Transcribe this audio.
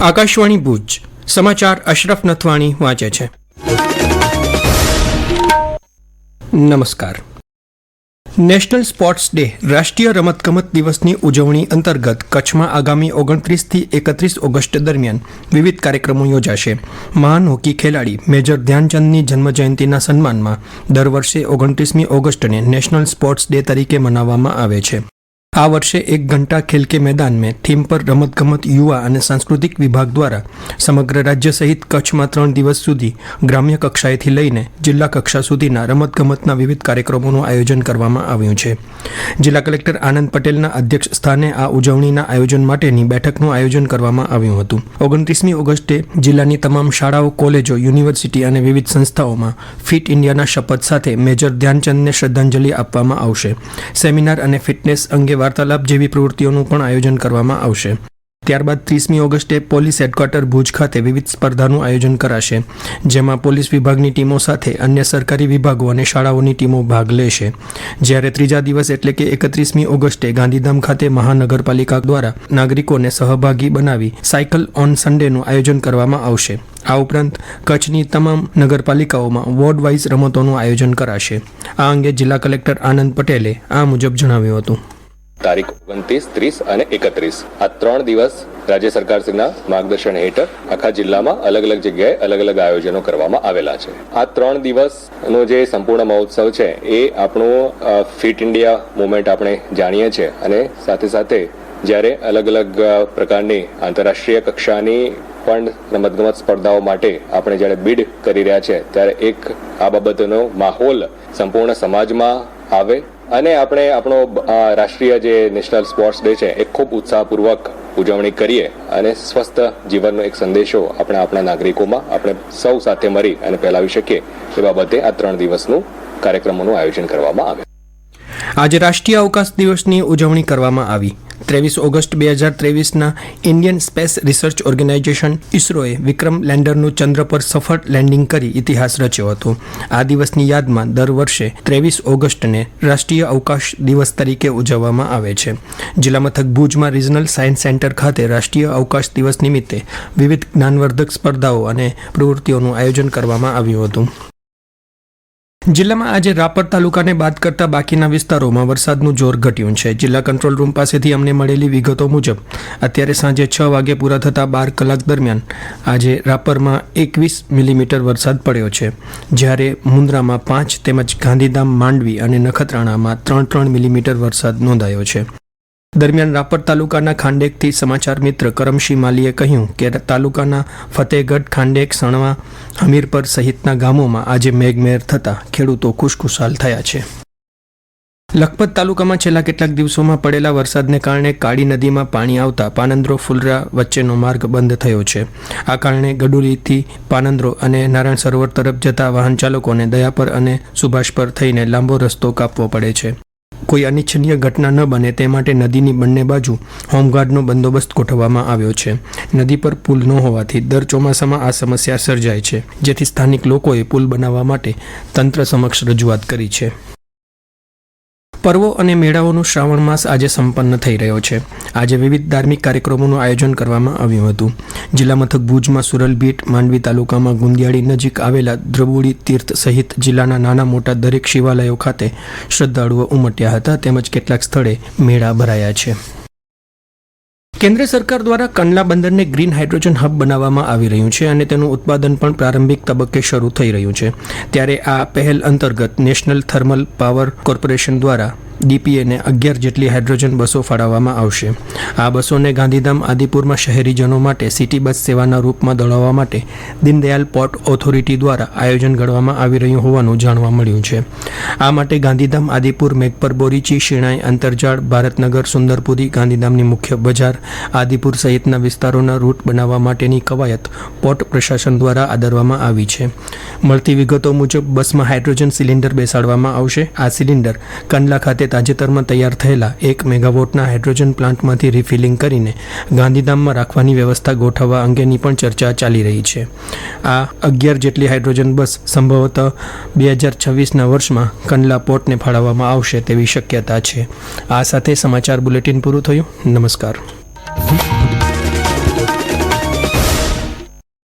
આકાશવાણી ભુજ. સમાચાર અશરફ નથવાણી વાંચે છે. નમસ્કાર. નેશનલ સ્પોર્ટ્સ ડે રાષ્ટ્રીય રમતગમત દિવસની ઉજવણી અંતર્ગત કચ્છમાં આગામી ઓગણત્રીસથી એકત્રીસ ઓગસ્ટ દરમિયાન વિવિધ કાર્યક્રમો યોજાશે. મહાન હોકી ખેલાડી મેજર ધ્યાનચંદની જન્મજયંતિના સન્માનમાં દર વર્ષે ઓગણત્રીસમી ઓગસ્ટને નેશનલ સ્પોર્ટ્સ ડે તરીકે મનાવવામાં આવે છે. આ વર્ષે એક ઘંટા ખેલ કે થીમ પર રમતગમત, યુવા અને સાંસ્કૃતિક વિભાગ દ્વારા સમગ્ર રાજ્ય સહિત કચ્છમાં ત્રણ દિવસ સુધી ગ્રામ્ય કક્ષાએથી લઈને જિલ્લા કક્ષા સુધીના રમતગમતના વિવિધ કાર્યક્રમોનું આયોજન કરવામાં આવ્યું છે. જિલ્લા કલેક્ટર આનંદ પટેલના અધ્યક્ષ સ્થાને આ ઉજવણીના આયોજન માટેની બેઠકનું આયોજન કરવામાં આવ્યું હતું. ઓગણત્રીસમી ઓગસ્ટે જિલ્લાની તમામ શાળાઓ, કોલેજો, યુનિવર્સિટી અને વિવિધ સંસ્થાઓમાં ફિટ ઇન્ડિયાના શપથ સાથે મેજર ધ્યાનચંદને શ્રદ્ધાંજલિ આપવામાં આવશે. સેમિનાર અને ફિટનેસ અંગે વાર્તાલાપ જેવી પ્રવૃત્તિઓનું પણ આયોજન કરવામાં આવશે. ત્યારબાદ ત્રીસમી ઓગસ્ટે પોલીસ હેડક્વાર્ટર ભુજ ખાતે વિવિધ સ્પર્ધાનું આયોજન કરાશે, જેમાં પોલીસ વિભાગની ટીમો સાથે અન્ય સરકારી વિભાગો અને શાળાઓની ટીમો ભાગ લેશે. જ્યારે ત્રીજા દિવસ એટલે કે એકત્રીસમી ઓગસ્ટે ગાંધીધામ ખાતે મહાનગરપાલિકા દ્વારા નાગરિકોને સહભાગી બનાવી સાયકલ ઓન સન્ડેનું આયોજન કરવામાં આવશે. આ ઉપરાંત કચ્છની તમામ નગરપાલિકાઓમાં વોર્ડ વાઇઝ રમતોનું આયોજન કરાશે. આ અંગે જિલ્લા કલેક્ટર આનંદ પટેલે આ મુજબ જણાવ્યું હતું. તારીખ ઓગણત્રીસ, ત્રીસ અને એકત્રીસ. આ ત્રણ દિવસ રાજ્ય સરકારશ્રીના માર્ગદર્શન હેઠળ આખા જિલ્લામાં અલગ અલગ જગ્યાએ અલગ અલગ આયોજનો કરવામાં આવેલા છે. આ ત્રણ દિવસનો જે સંપૂર્ણ મહોત્સવ છે, એ આપણું ફિટ ઇન્ડિયા મુવમેન્ટ આપણે જાણીએ છીએ અને સાથે સાથે જ્યારે અલગ અલગ પ્રકારની આંતરરાષ્ટ્રીય કક્ષાની પણ રમતગમત સ્પર્ધાઓ માટે આપણે જ્યારે બિડ કરી રહ્યા છે, ત્યારે એક આ બાબતનો માહોલ સંપૂર્ણ સમાજમાં આવે અને આપણે આપણો રાષ્ટ્રીય જે નેશનલ સ્પોર્ટ્સ ડે છે, એ ખૂબ ઉત્સાહપૂર્વક ઉજવણી કરીએ અને સ્વસ્થ જીવનનો એક સંદેશો આપણે આપણા નાગરિકોમાં આપણે સૌ સાથે મળી અને ફેલાવી શકીએ એ બાબતે આ ત્રણ દિવસનું કાર્યક્રમોનું આયોજન કરવામાં આવે. આજે રાષ્ટ્રીય અવકાશ દિવસની ઉજવણી કરવામાં આવી. ત્રેવીસ ઓગસ્ટ બે હજાર ત્રેવીસના ઇન્ડિયન સ્પેસ રિસર્ચ ઓર્ગેનાઇઝેશન ઇસરોએ વિક્રમ લેન્ડરનું ચંદ્ર પર સફળ લેન્ડિંગ કરી ઇતિહાસ રચ્યો હતો. આ દિવસની યાદમાં દર વર્ષે ત્રેવીસ ઓગસ્ટને રાષ્ટ્રીય અવકાશ દિવસ તરીકે ઉજવવામાં આવે છે. જિલ્લા મથક ભુજમાં રિજનલ સાયન્સ સેન્ટર ખાતે રાષ્ટ્રીય અવકાશ દિવસ નિમિત્તે વિવિધ જ્ઞાનવર્ધક સ્પર્ધાઓ અને પ્રવૃત્તિઓનું આયોજન કરવામાં આવ્યું હતું. જિલ્લામાં આજે રાપર તાલુકાને બાદ કરતા બાકીના વિસ્તારોમાં વરસાદનું જોર ઘટ્યું છે. જિલ્લા કંટ્રોલ રૂમ પાસેથી અમને મળેલી વિગતો મુજબ, અત્યારે સાંજે છ વાગે પૂરા થતા બાર કલાક દરમિયાન આજે રાપરમાં એકવીસ મિલીમીટર વરસાદ પડ્યો છે. જ્યારે મુન્દ્રામાં પાંચ તેમજ ગાંધીધામ માંડવી અને નખત્રાણામાં ત્રણ ત્રણ મિલીમીટર વરસાદ નોંધાયો છે. દરમિયાન રાપર તાલુકાના ખાંડેકથી સમાચાર મિત્ર કરમશી માલીએ કહ્યું કે તાલુકાના ફતેહગઢ, ખાંડેક, સણવા, હમીરપર સહિતના ગામોમાં આજે મેઘમેર થતાં ખેડૂતો ખુશખુશાલ થયા છે. લખપત તાલુકામાં છેલ્લા કેટલાક દિવસોમાં પડેલા વરસાદને કારણે કાળી નદીમાં પાણી આવતા પાનંદ્રો ફુલરા વચ્ચેનો માર્ગ બંધ થયો છે. આ કારણે ગડુલીથી પાનંદ્રો અને નારાયણ સરોવર તરફ જતા વાહન ચાલકોને દયાપર અને સુભાષ પર થઈને લાંબો રસ્તો કાપવો પડે છે. કોઈ અનિચ્છનીય ઘટના ન બને તે માટે નદીની બંને બાજુ હોમગાર્ડનો બંદોબસ્ત ગોઠવવામાં આવ્યો છે. નદી પર પુલ ન હોવાથી દર ચોમાસામાં આ સમસ્યા સર્જાય છે, જેથી સ્થાનિક લોકોએ પુલ બનાવવા માટે તંત્ર સમક્ષ રજૂઆત કરી છે. પર્વો અને મેળાઓનો શ્રાવણ માસ આજે સંપન્ન થઈ રહ્યો છે. આજે વિવિધ ધાર્મિક કાર્યક્રમોનું આયોજન કરવામાં આવ્યું હતું. જિલ્લા મથક ભુજમાં સુરલબીટ, માંડવી તાલુકામાં ગુંદિયાળી નજીક આવેલા દ્રબુડી તીર્થ સહિત જિલ્લાના નાના મોટા દરેક શિવાલયો ખાતે શ્રદ્ધાળુઓ ઉમટ્યા હતા. તેમજ કેટલાક સ્થળે મેળા ભરાયા છે. કેન્દ્ર સરકાર દ્વારા કંડલા બંદરને ગ્રીન હાઇડ્રોજન હબ બનાવવામાં આવી રહ્યું છે અને તેનું ઉત્પાદન પણ પ્રારંભિક તબક્કે શરૂ થઈ રહ્યું છે. ત્યારે આ પહેલ અંતર્ગત નેશનલ થર્મલ પાવર કોર્પોરેશન દ્વારા ડીપીએને અગિયાર જેટલી હાઇડ્રોજન બસો ફાળવવામાં આવશે. આ બસોને ગાંધીધામ આદિપુરમાં શહેરીજનો માટે સિટી બસ સેવાના રૂપમાં દોડાવવા માટે દીનદયાલ પોર્ટ ઓથોરિટી દ્વારા આયોજન ઘડવામાં આવી રહ્યું હોવાનું જાણવા મળ્યું છે. આ માટે ગાંધીધામ આદિપુર મેઘપર બોરીચી શિણાઈ અંતરજાળ, ભારતનગર, સુંદરપુરી, ગાંધીધામની મુખ્ય બજાર, આદિપુર સહિતના વિસ્તારોના રૂટ બનાવવા માટેની કવાયત પોર્ટ પ્રશાસન દ્વારા આદરવામાં આવી છે. મળતી વિગતો મુજબ, બસમાં હાઇડ્રોજન સિલિન્ડર બેસાડવામાં આવશે. આ સિલિન્ડર કંડલા ખાતે તાજેતરમાં તૈયાર થયેલા એક મેગાવોટના હાઇડ્રોજન પ્લાન્ટમાંથી રિફિલિંગ કરીને ગાંધીધામમાં રાખવાની વ્યવસ્થા ગોઠવવા અંગેની પણ ચર્ચા ચાલી રહી છે. આ અગિયાર જેટલી હાઇડ્રોજન બસ સંભવતઃ બે હજાર છવ્વીસના વર્ષમાં કંડલા પોર્ટને ફાળવવામાં આવશે તેવી શક્યતા છે. આ સાથે સમાચાર બુલેટિન પૂરું થયું. નમસ્કાર.